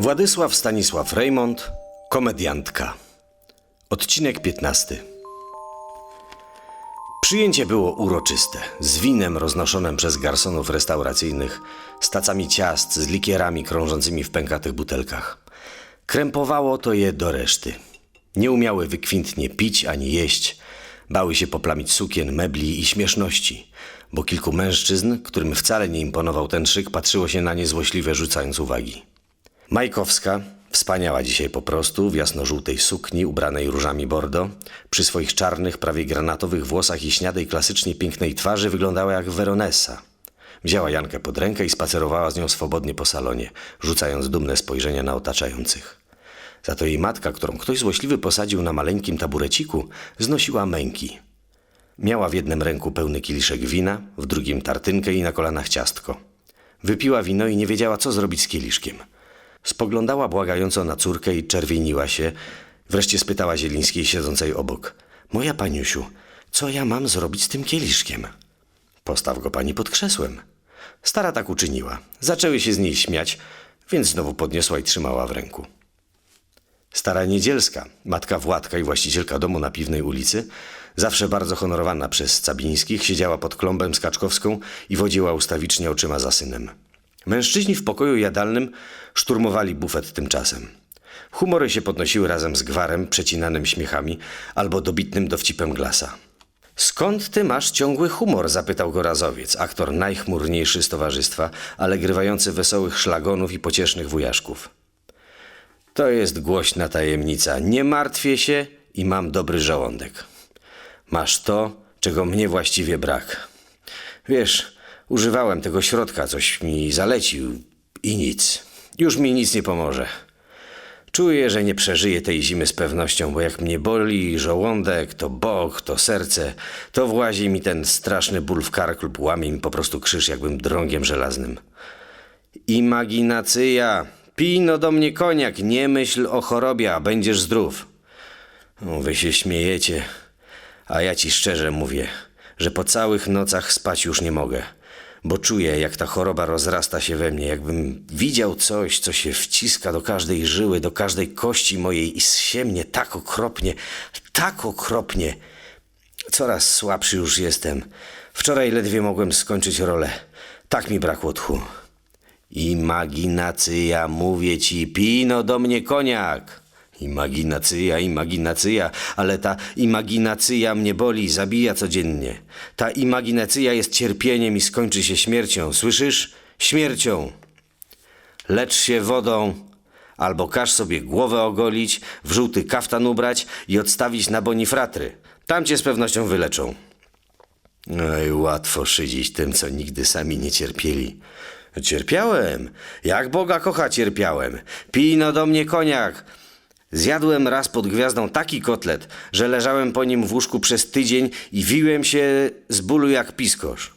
Władysław Stanisław Reymont, komediantka. Odcinek 15. Przyjęcie było uroczyste, z winem roznoszonym przez garsonów restauracyjnych, z tacami ciast, z likierami krążącymi w pękatych butelkach. Krępowało to je do reszty. Nie umiały wykwintnie pić ani jeść, bały się poplamić sukien, mebli i śmieszności, bo kilku mężczyzn, którym wcale nie imponował ten szyk, patrzyło się na nie złośliwie rzucając uwagi. Majkowska, wspaniała dzisiaj po prostu, w jasno-żółtej sukni ubranej różami bordo, przy swoich czarnych, prawie granatowych włosach i śniadej klasycznie pięknej twarzy wyglądała jak Veronessa. Wzięła Jankę pod rękę i spacerowała z nią swobodnie po salonie, rzucając dumne spojrzenia na otaczających. Za to jej matka, którą ktoś złośliwy posadził na maleńkim tabureciku, znosiła męki. Miała w jednym ręku pełny kieliszek wina, w drugim tartynkę i na kolanach ciastko. Wypiła wino i nie wiedziała, co zrobić z kieliszkiem. Spoglądała błagająco na córkę i czerwieniła się. Wreszcie spytała Zielińskiej siedzącej obok. Moja paniusiu, co ja mam zrobić z tym kieliszkiem? Postaw go pani pod krzesłem. Stara tak uczyniła. Zaczęły się z niej śmiać, więc znowu podniosła i trzymała w ręku. Stara Niedzielska, matka Władka i właścicielka domu na Piwnej ulicy, zawsze bardzo honorowana przez Cabińskich, siedziała pod klombem z Kaczkowską i wodziła ustawicznie oczyma za synem. Mężczyźni w pokoju jadalnym szturmowali bufet tymczasem. Humory się podnosiły razem z gwarem, przecinanym śmiechami albo dobitnym dowcipem glasa. Skąd ty masz ciągły humor? zapytał go razowiec, aktor najchmurniejszy z towarzystwa, ale grywający wesołych szlagonów i pociesznych wujaszków. To jest głośna tajemnica. Nie martwię się i mam dobry żołądek. Masz to, czego mnie właściwie brak. Wiesz, używałem tego środka, coś mi zalecił i nic. Już mi nic nie pomoże. Czuję, że nie przeżyję tej zimy z pewnością, bo jak mnie boli żołądek, to bok, to serce, to włazi mi ten straszny ból w kark lub łamie mi po prostu krzyż jakbym drągiem żelaznym. Imaginacyja! Pij no do mnie koniak, nie myśl o chorobie, a będziesz zdrów. Wy się śmiejecie, a ja ci szczerze mówię, że po całych nocach spać już nie mogę, bo czuję, jak ta choroba rozrasta się we mnie, jakbym widział coś, co się wciska do każdej żyły, do każdej kości mojej i zsie mnie tak okropnie, tak okropnie. Coraz słabszy już jestem. Wczoraj ledwie mogłem skończyć rolę. Tak mi brakło tchu. Imaginacyja, mówię ci, pino do mnie koniak. Imaginacyja, imaginacyja, ale ta imaginacyja mnie boli, zabija codziennie. Ta imaginacyja jest cierpieniem i skończy się śmiercią, słyszysz? Śmiercią. Lecz się wodą, albo każ sobie głowę ogolić, w żółty kaftan ubrać i odstawić na bonifratry. Tam cię z pewnością wyleczą. Oj, łatwo szydzić tym, co nigdy sami nie cierpieli. Cierpiałem. Jak Boga kocha, cierpiałem. Pij no do mnie koniak. Zjadłem raz pod gwiazdą taki kotlet, że leżałem po nim w łóżku przez tydzień i wiłem się z bólu jak piskosz.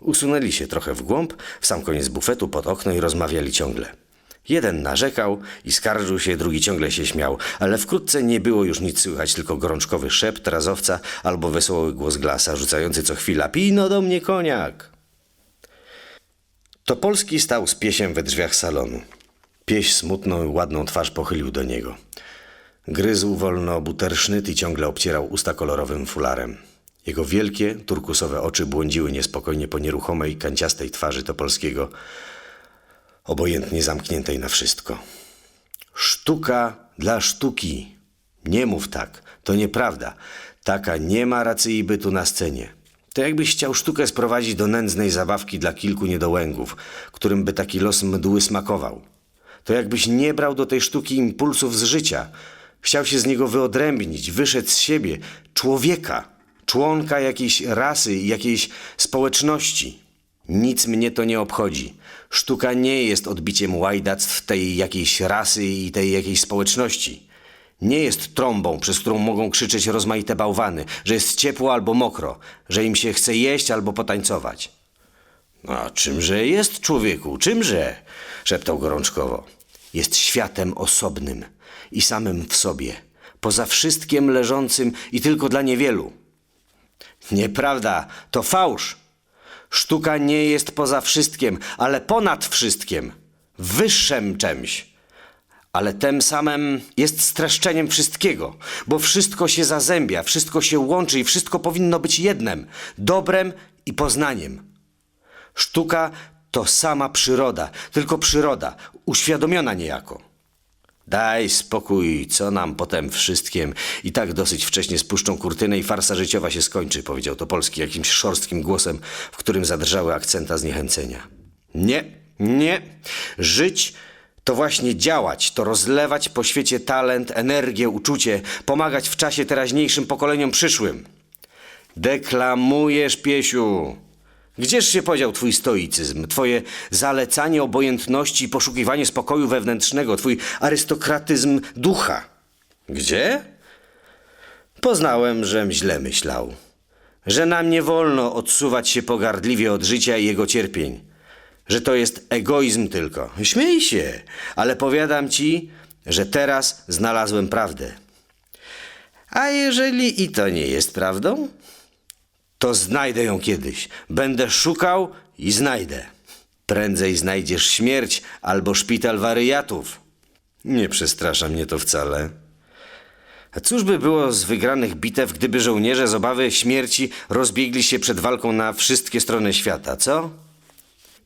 Usunęli się trochę w głąb, w sam koniec bufetu pod okno i rozmawiali ciągle. Jeden narzekał i skarżył się, drugi ciągle się śmiał, ale wkrótce nie było już nic słychać, tylko gorączkowy szept razowca albo wesoły głos glasa, rzucający co chwila pino do mnie koniak. Topolski stał z piesiem we drzwiach salonu. Pieś smutną i ładną twarz pochylił do niego. Gryzł wolno butersznyt i ciągle obcierał usta kolorowym fularem. Jego wielkie, turkusowe oczy błądziły niespokojnie po nieruchomej, kanciastej twarzy Topolskiego, obojętnie zamkniętej na wszystko. Sztuka dla sztuki. Nie mów tak, to nieprawda. Taka nie ma racji bytu na scenie. To jakbyś chciał sztukę sprowadzić do nędznej zabawki dla kilku niedołęgów, którym by taki los mdły smakował. To jakbyś nie brał do tej sztuki impulsów z życia. Chciał się z niego wyodrębnić, wyszedł z siebie, człowieka, członka jakiejś rasy jakiejś społeczności. Nic mnie to nie obchodzi. Sztuka nie jest odbiciem łajdactw tej jakiejś rasy i tej jakiejś społeczności. Nie jest trąbą, przez którą mogą krzyczeć rozmaite bałwany, że jest ciepło albo mokro, że im się chce jeść albo potańcować. A czymże jest człowieku, czymże? szeptał gorączkowo. Jest światem osobnym i samym w sobie, poza wszystkim leżącym i tylko dla niewielu. Nieprawda, to fałsz. Sztuka nie jest poza wszystkim, ale ponad wszystkim, wyższym czymś. ale tym samym jest streszczeniem wszystkiego, bo wszystko się zazębia, wszystko się łączy i wszystko powinno być jednem dobrem i poznaniem. Sztuka to sama przyroda, tylko przyroda, uświadomiona niejako. Daj spokój, co nam potem wszystkim. I tak dosyć wcześnie spuszczą kurtynę i farsa życiowa się skończy, powiedział Topolski jakimś szorstkim głosem, w którym zadrżały akcenta zniechęcenia. Nie, nie. Żyć to właśnie działać, to rozlewać po świecie talent, energię, uczucie, pomagać w czasie teraźniejszym pokoleniom przyszłym. Deklamujesz, piesiu. Gdzież się podział twój stoicyzm, twoje zalecanie obojętności i poszukiwanie spokoju wewnętrznego, twój arystokratyzm ducha? Gdzie? Poznałem, żem źle myślał. Że nam nie wolno odsuwać się pogardliwie od życia i jego cierpień. Że to jest egoizm tylko. Śmiej się, ale powiadam ci, że teraz znalazłem prawdę. A jeżeli i to nie jest prawdą, to znajdę ją kiedyś. Będę szukał i znajdę. Prędzej znajdziesz śmierć albo szpital wariatów. Nie przestrasza mnie to wcale. A cóż by było z wygranych bitew, gdyby żołnierze z obawy śmierci rozbiegli się przed walką na wszystkie strony świata, co?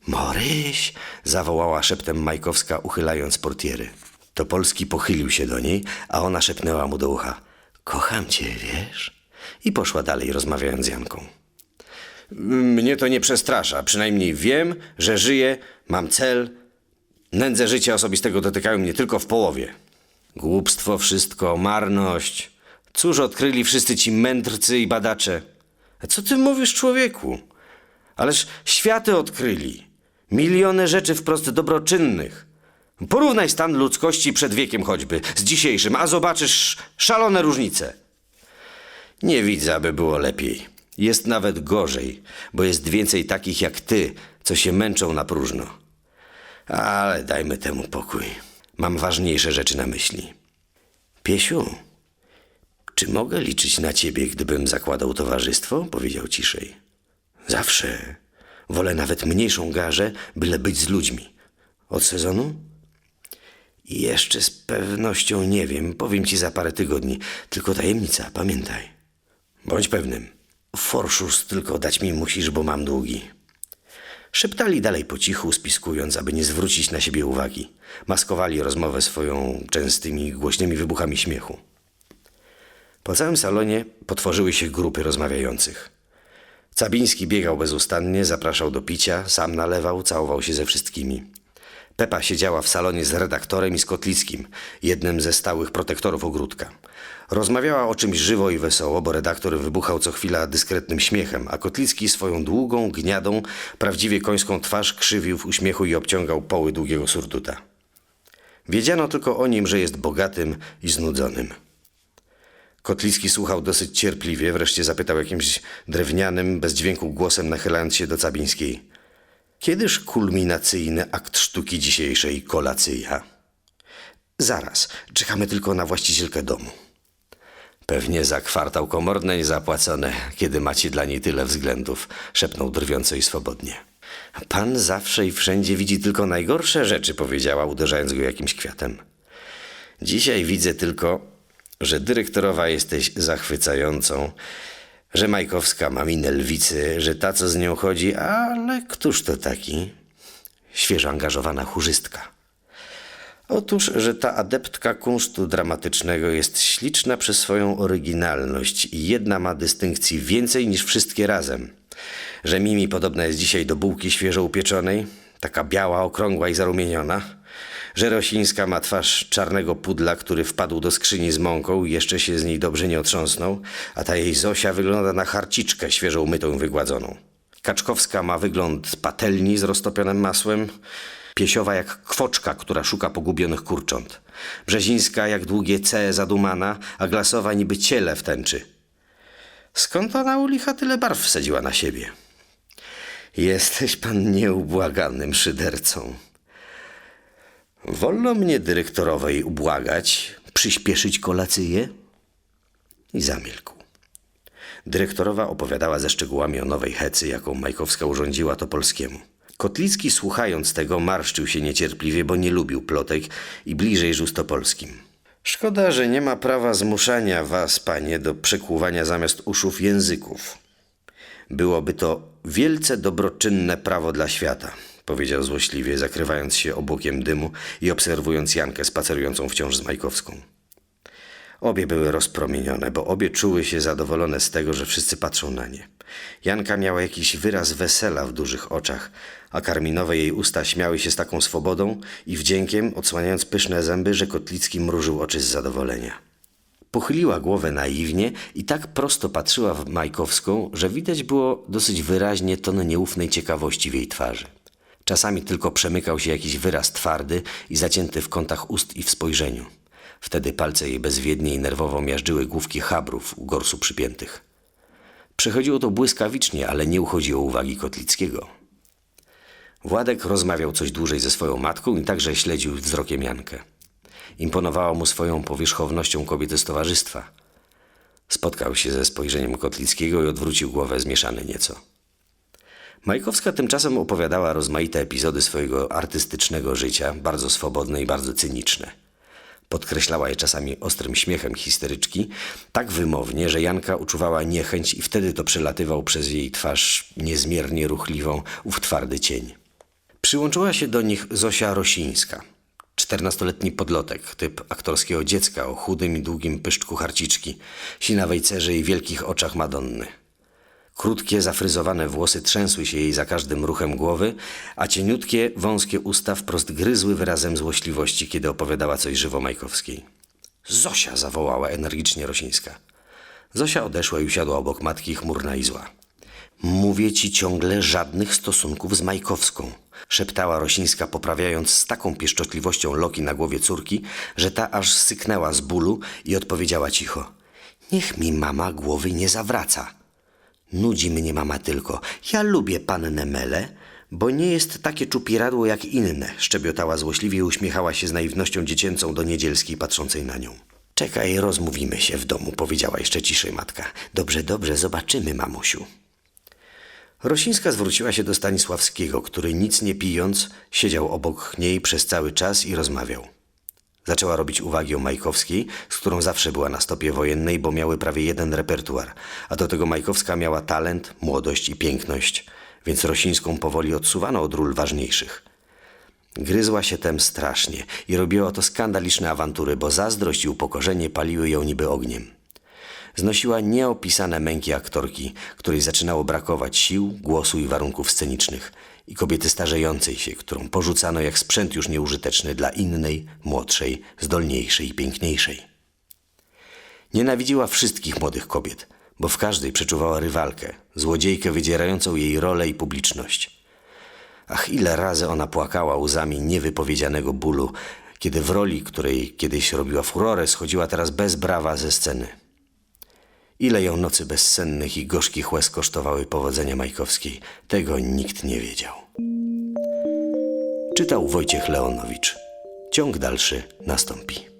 Moryś! zawołała szeptem Majkowska, uchylając portiery. Topolski pochylił się do niej, a ona szepnęła mu do ucha. Kocham cię, wiesz? I poszła dalej, rozmawiając z Janką. Mnie to nie przestrasza. Przynajmniej wiem, że żyję, mam cel. Nędze życia osobistego dotykają mnie tylko w połowie. Głupstwo wszystko, marność. Cóż odkryli wszyscy ci mędrcy i badacze? A co ty mówisz, człowieku? Ależ światy odkryli. Miliony rzeczy wprost dobroczynnych. Porównaj stan ludzkości przed wiekiem choćby z dzisiejszym, a zobaczysz szalone różnice. Nie widzę, aby było lepiej. Jest nawet gorzej, bo jest więcej takich jak ty, co się męczą na próżno. Ale dajmy temu pokój. Mam ważniejsze rzeczy na myśli. Piesiu, czy mogę liczyć na ciebie, gdybym zakładał towarzystwo? Powiedział ciszej. Zawsze. Wolę nawet mniejszą garzę, byle być z ludźmi. Od sezonu? Jeszcze z pewnością nie wiem. Powiem ci za parę tygodni. Tylko tajemnica, pamiętaj. Bądź pewnym. Forszus tylko dać mi musisz, bo mam długi. Szeptali dalej po cichu, spiskując, aby nie zwrócić na siebie uwagi. Maskowali rozmowę swoją częstymi, głośnymi wybuchami śmiechu. Po całym salonie potworzyły się grupy rozmawiających. Cabiński biegał bezustannie, zapraszał do picia, sam nalewał, całował się ze wszystkimi. Pepa siedziała w salonie z redaktorem i z Kotlickim, jednym ze stałych protektorów ogródka. Rozmawiała o czymś żywo i wesoło, bo redaktor wybuchał co chwila dyskretnym śmiechem, a Kotlicki swoją długą, gniadą, prawdziwie końską twarz krzywił w uśmiechu i obciągał poły długiego surduta. Wiedziano tylko o nim, że jest bogatym i znudzonym. Kotlicki słuchał dosyć cierpliwie, wreszcie zapytał jakimś drewnianym, bez dźwięku głosem, nachylając się do Cabińskiej. Kiedyż kulminacyjny akt sztuki dzisiejszej kolacyja? Zaraz, czekamy tylko na właścicielkę domu. Pewnie za kwartał komornej zapłacone, kiedy macie dla niej tyle względów, szepnął drwiąco i swobodnie. Pan zawsze i wszędzie widzi tylko najgorsze rzeczy, powiedziała, uderzając go jakimś kwiatem. Dzisiaj widzę tylko, że dyrektorowa jesteś zachwycającą, że Majkowska ma minę lwicy, że ta, co z nią chodzi, ale któż to taki? Świeżo angażowana chórzystka. Otóż, że ta adeptka kunsztu dramatycznego jest śliczna przez swoją oryginalność i jedna ma dystynkcji więcej niż wszystkie razem. Że Mimi podobna jest dzisiaj do bułki świeżo upieczonej, taka biała, okrągła i zarumieniona. Że Rosińska ma twarz czarnego pudla, który wpadł do skrzyni z mąką i jeszcze się z niej dobrze nie otrząsnął, a ta jej Zosia wygląda na harciczkę świeżo umytą i wygładzoną. Kaczkowska ma wygląd patelni z roztopionym masłem, Piesiowa jak kwoczka, która szuka pogubionych kurcząt. Brzezińska jak długie C zadumana, a glasowa niby ciele w tęczy. Skąd ona u licha tyle barw wsadziła na siebie? Jesteś pan nieubłaganym szydercą. Wolno mnie dyrektorowej ubłagać, przyspieszyć kolacyję? I zamilkł. Dyrektorowa opowiadała ze szczegółami o nowej hecy, jaką Majkowska urządziła to polskiemu. Kotlicki słuchając tego marszczył się niecierpliwie, bo nie lubił plotek i bliżej żył z Topolskim. Szkoda, że nie ma prawa zmuszania was, panie, do przekłuwania zamiast uszów języków. Byłoby to wielce dobroczynne prawo dla świata, powiedział złośliwie, zakrywając się obłokiem dymu i obserwując Jankę spacerującą wciąż z Majkowską. Obie były rozpromienione, bo obie czuły się zadowolone z tego, że wszyscy patrzą na nie. Janka miała jakiś wyraz wesela w dużych oczach, a karminowe jej usta śmiały się z taką swobodą i wdziękiem, odsłaniając pyszne zęby, że Kotlicki mrużył oczy z zadowolenia. Pochyliła głowę naiwnie i tak prosto patrzyła w Majkowską, że widać było dosyć wyraźnie ton nieufnej ciekawości w jej twarzy. Czasami tylko przemykał się jakiś wyraz twardy i zacięty w kątach ust i w spojrzeniu. Wtedy palce jej bezwiednie i nerwowo miażdżyły główki chabrów u gorsu przypiętych. Przechodziło to błyskawicznie, ale nie uchodziło uwagi Kotlickiego. Władek rozmawiał coś dłużej ze swoją matką i także śledził wzrokiem Jankę. Imponowała mu swoją powierzchownością kobiety z towarzystwa. Spotkał się ze spojrzeniem Kotlickiego i odwrócił głowę zmieszany nieco. Majkowska tymczasem opowiadała rozmaite epizody swojego artystycznego życia, bardzo swobodne i bardzo cyniczne. Podkreślała je czasami ostrym śmiechem histeryczki, tak wymownie, że Janka uczuwała niechęć i wtedy to przelatywał przez jej twarz niezmiernie ruchliwą ów twardy cień. Przyłączyła się do nich Zosia Rosińska, czternastoletni podlotek, typ aktorskiego dziecka o chudym i długim pyszczku harciczki, sinawej cerze i wielkich oczach Madonny. Krótkie, zafryzowane włosy trzęsły się jej za każdym ruchem głowy, a cieniutkie, wąskie usta wprost gryzły wyrazem złośliwości, kiedy opowiadała coś żywo Majkowskiej. Zosia! zawołała energicznie Rosińska. Zosia odeszła i usiadła obok matki chmurna i zła. Mówię ci ciągle żadnych stosunków z Majkowską, szeptała Rosińska, poprawiając z taką pieszczotliwością loki na głowie córki, że ta aż syknęła z bólu i odpowiedziała cicho. Niech mi mama głowy nie zawraca. Nudzi mnie mama tylko. Ja lubię pannę Mele, bo nie jest takie czupiradło jak inne, szczebiotała złośliwie i uśmiechała się z naiwnością dziecięcą do niedzielskiej patrzącej na nią. Czekaj, rozmówimy się w domu, powiedziała jeszcze ciszej matka. Dobrze, dobrze, zobaczymy, mamusiu. Rosińska zwróciła się do Stanisławskiego, który nic nie pijąc siedział obok niej przez cały czas i rozmawiał. Zaczęła robić uwagi o Majkowskiej, z którą zawsze była na stopie wojennej, bo miały prawie jeden repertuar, a do tego Majkowska miała talent, młodość i piękność, więc Rosińską powoli odsuwano od ról ważniejszych. Gryzła się tem strasznie i robiła to skandaliczne awantury, bo zazdrość i upokorzenie paliły ją niby ogniem. Znosiła nieopisane męki aktorki, której zaczynało brakować sił, głosu i warunków scenicznych i kobiety starzejącej się, którą porzucano jak sprzęt już nieużyteczny dla innej, młodszej, zdolniejszej i piękniejszej. Nienawidziła wszystkich młodych kobiet, bo w każdej przeczuwała rywalkę, złodziejkę wydzierającą jej rolę i publiczność. Ach, ile razy ona płakała łzami niewypowiedzianego bólu, kiedy w roli, której kiedyś robiła furorę, schodziła teraz bez brawa ze sceny. Ile ją nocy bezsennych i gorzkich łez kosztowały powodzenia Majkowskiej, tego nikt nie wiedział. Czytał Wojciech Leonowicz. Ciąg dalszy nastąpi.